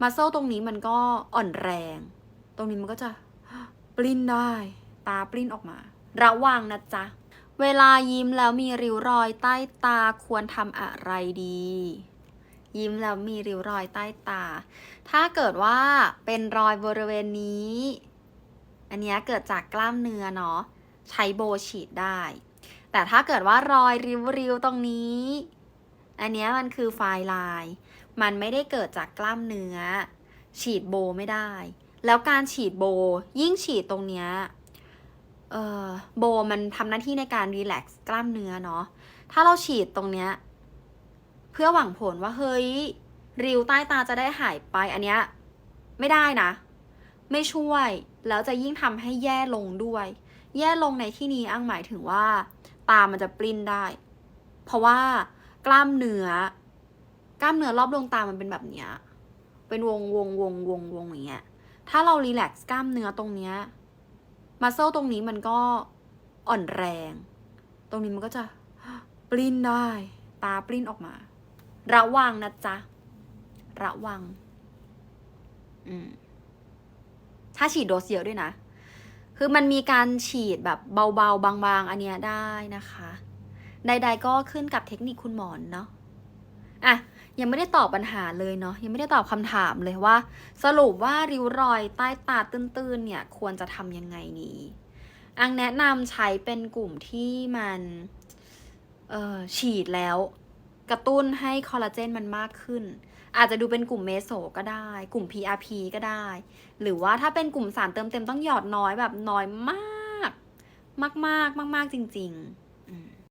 มัสเซลตรงนี้มันก็อ่อนแรง ตรงนี้มันก็จะปลิ้นได้ ตาปลิ้นออกมา ระวังนะจ๊ะ เวลายิ้มแล้วมีริ้วรอยใต้ตาควรทำอะไรดี ยิ้มแล้วมีริ้วรอยใต้ตา ถ้าเกิดว่าเป็นรอยบริเวณนี้ อันนี้เกิดจากกล้ามเนื้อเนาะ ใช้โบฉีดได้ แต่ถ้าเกิดว่ารอยริ้วๆตรงนี้ อันนี้มันคือไฟลาย มันไม่ได้เกิดจากกล้ามเนื้อ ฉีดโบไม่ได้ แล้วการฉีดโบยิ่งฉีดตรงเนี้ยเอ่อโบมันทำหน้าที่ในการรีแลกซ์กล้ามเนื้อเนาะ ถ้าเราฉีดตรงเนี้ยเพื่อหวังผลว่าเฮ้ย ริ้วใต้ตาจะได้หายไปอันเนี้ยไม่ได้นะ ไม่ช่วย แล้วจะยิ่งทำให้แย่ลงด้วย แย่ลงในที่นี้อ้างหมายถึงว่า ตามันจะปลิ้นได้ เพราะว่า กล้ามเนื้อกล้ามเนื้อรอบดวงตามันเป็นแบบเนี้ย เป็นวงวงวงวงวงอย่างเงี้ย ถ้าเรารีแลกซ์กล้ามเนื้อตรงเนี้ยมัสเซลตรงนี้มันก็อ่อนแรง ตรงนี้มันก็จะปลิ้นได้ ตาปลิ้นออกมา ระวังนะจ๊ะ ระวัง อืม ถ้าฉีดโดสเยอะด้วยนะ คือมันมีการฉีดแบบเบาๆ บางๆ อันเนี้ยได้นะคะ ใด ๆ ก็ขึ้นกับเทคนิคคุณหมอนเนาะอะยังไม่ได้ตอบปัญหาเลยเนาะยังไม่ได้ตอบคำถามเลยว่า สรุปว่าริ้วรอยใต้ตาตื้นๆเนี่ยควรจะทำยังไงดีอังแนะนำใช้เป็นกลุ่มที่มันเอ่อฉีดแล้ว กระตุ้นให้คอลลาเจนมันมากขึ้น อาจจะดูเป็นกลุ่มเมโซก็ได้ กลุ่ม PRP ก็ได้ หรือว่าถ้าเป็นกลุ่มสารเติมเต็มต้องหยอดน้อยแบบน้อยมาก มากๆมากๆจริง ๆ